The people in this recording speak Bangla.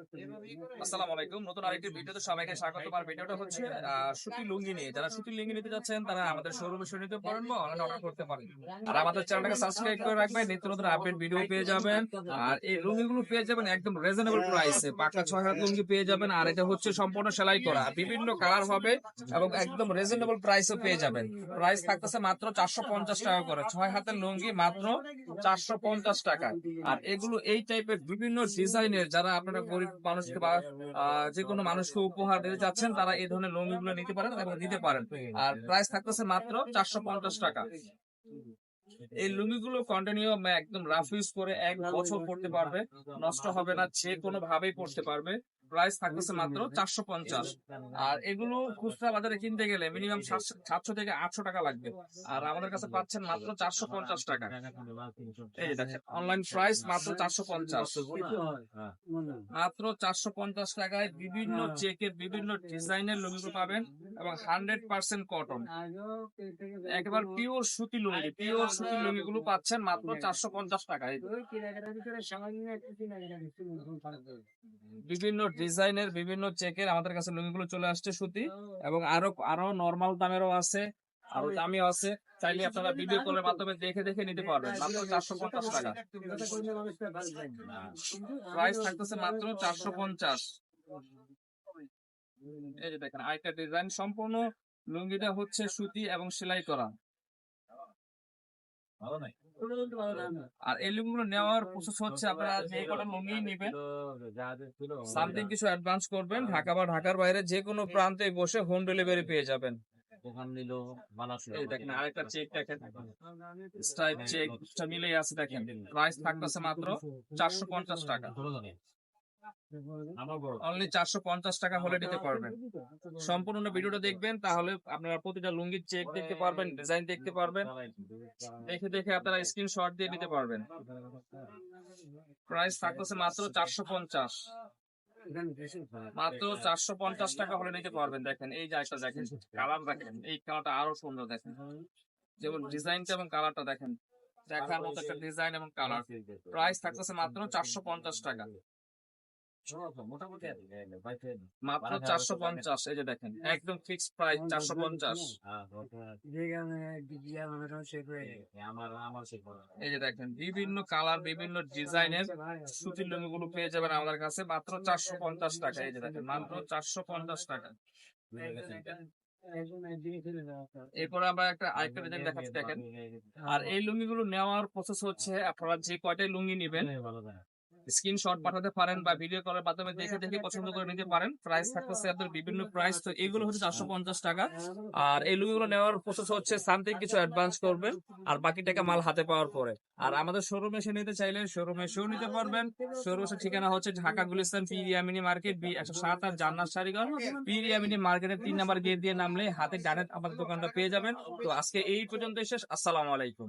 আসসালামু আলাইকুম। নতুন আরেকটি ভিডিওতে সবাইকে স্বাগত। আর ভিডিওটা হচ্ছে সুতি লুঙ্গি নিয়ে। যারা সুতি লুঙ্গি নিতে যাচ্ছেন তারা আমাদের শোরুমে শুনে নিতে পারেন বা অনলাইনে অর্ডার করতে পারেন। আর আমাদের চ্যানেলটাকে সাবস্ক্রাইব করে রাখবেন। নিত্য নতুন আপডেট ভিডিও পেয়ে যাবেন। আর এই পেয়ে যাবেন একদম রিজনেবল প্রাইসে পাকা ছয় হাজার লুঙ্গি পেয়ে যাবেন। আর এটা হচ্ছে সম্পূর্ণ সেলাই করা। বিভিন্ন কালার হবে এবং একদম রিজনেবল প্রাইসে পেয়ে যাবেন। প্রাইস থাকতেছে মাত্র চারশো পঞ্চাশ টাকা করে। ছয় হাতের লুঙ্গি মাত্র চারশো পঞ্চাশ টাকা। আর এগুলো এই টাইপের বিভিন্ন ডিজাইনের যারা আপনারা গরিব মানুষকে বা যে কোনো মানুষকে উপহার দিতে চাচ্ছেন তারা এই ধরনের লোনগুলো নিতে পারেন এবং দিতে পারেন। আর প্রাইস থাকতেছে মাত্র চারশো পঞ্চাশ টাকা। এই লুঙ্গি গুলো কন্টিনিউ একদম রাফ ইউজ করে এক বছর পড়তে পারবে, নষ্ট হবে না, যে কোনো ভাবেই পড়তে পারবে। প্রাইস থাকতেছে মাত্র চারশো পঞ্চাশ। আর এগুলো খুচরা বাজারে কিনতে গেলে মিনিমাম সাতশো থেকে আটশো টাকা লাগবে। আর আমাদের কাছে পাচ্ছেন মাত্র চারশো পঞ্চাশ টাকা। এই দেখেন অনলাইন প্রাইস মাত্র চারশো পঞ্চাশ। মাত্র চারশো পঞ্চাশ টাকায় বিভিন্ন চেকের বিভিন্ন ডিজাইনের লুঙ্গি পাবেন এবং হান্ড্রেড পার্সেন্ট কটন একবার পিওর সুতি লুঙ্গি পিওর সুতি লুঙ্গি গুলো পাচ্ছেন মাত্র চারশো পঞ্চাশ টাকায়। বিভিন্ন ডিজাইনের বিভিন্ন চেকের আমাদের কাছে লুঙ্গি গুলো চলে আসছে সুতি এবং আরও আরও নর্মাল দামেরও আছে। আরও দামিও আছে। চাইলে আপনারা ভিডিও কলের মাধ্যমে দেখে দেখে নিতে পারবেন। মাত্র চারশো পঞ্চাশ টাকা। প্রাইস থাকতেছে মাত্র চারশো পঞ্চাশ। এই যে দেখেন আরেকটা ডিজাইন সম্পূর্ণ লুঙ্গিটা হচ্ছে সুতি এবং সেলাই করা। আর এই নেওয়ার প্রসেস হচ্ছে আপনারা যে কটা নেবেন সামথিং কিছু অ্যাডভান্স করবেন ঢাকা বা ঢাকার বাইরে যে কোনো প্রান্তে বসে হোম ডেলিভারি পেয়ে যাবেন। এই দেখেন আরেকটা চেক দেখেন। স্ট্রাইপ চেক মিলেই আছে দেখেন। প্রাইস থাকতেছে মাত্র চারশো পঞ্চাশ টাকা। অনলি চারশো পঞ্চাশ টাকা হলে নিতে পারবেন। সম্পূর্ণ ভিডিওটা দেখবেন তাহলে আপনারা প্রতিটা লুঙ্গির চেক দেখতে পারবেন ডিজাইন দেখতে পারবেন। দেখে দেখে আপনারা স্ক্রিনশট দিয়ে নিতে পারবেন। প্রাইস থাকতেছে মাত্র চারশো পঞ্চাশ। মাত্র চারশো পঞ্চাশ টাকা হলে নিতে পারবেন দেখেন। এই একটা দেখেন কালার দেখেন এই কালারটা আরও সুন্দর দেখেন। যেমন ডিজাইনটা এবং কালারটা দেখেন। দেখার মতো একটা ডিজাইন এবং কালার। প্রাইস থাকতেছে মাত্র চারশো পঞ্চাশ টাকা। মাত্র চারশো পঞ্চাশ এই যে দেখেন একদম ফিক্স প্রাইস চারশো পঞ্চাশ। এই যে দেখেন বিভিন্ন কালার বিভিন্ন ডিজাইনের সুতির লুঙ্গি গুলো পেয়ে যাবেন আমাদের কাছে মাত্র চারশো পঞ্চাশ টাকা এই যে দেখেন মাত্র চারশো পঞ্চাশ টাকা। এরপর আমরা একটা আরেকটা ডিজাইন দেখাচ্ছি দেখেন। আর এই লুঙ্গি গুলো নেওয়ার প্রসেস হচ্ছে আপনারা যে কয়টাই লুঙ্গি নেবেন স্ক্রিনশট পাঠাতে পারেন বা ভিডিও কলের মাধ্যমে দেখে দেখে পছন্দ করে নিতে পারেন। প্রাইস থাকতেছে আপনার বিভিন্ন প্রাইস তো এগুলো হচ্ছে চারশো পঞ্চাশ টাকা। আর এই লুঙ্গিগুলো নেওয়ার প্রসেস হচ্ছে সামথিং কিছু অ্যাডভান্স করবেন আর বাকি টাকা মাল হাতে পাওয়ার পরে। আর আমাদের শোরুমে এসে নিতে চাইলে শোরুমে এসেও নিতে পারবেন। শোরুমের ঠিকানা হচ্ছে ঢাকা গুলিস্তান পিরিয়ামিনি মার্কেট বি একশো সাত আট জান্নাত সারিগঞ্জ পিরিয়ামিনি মার্কেটের তিন নাম্বার গেট দিয়ে নামলে হাতে ডানে আমাদের দোকানটা পেয়ে যাবেন। তো আজকে এই পর্যন্ত শেষ। আসসালামু আলাইকুম।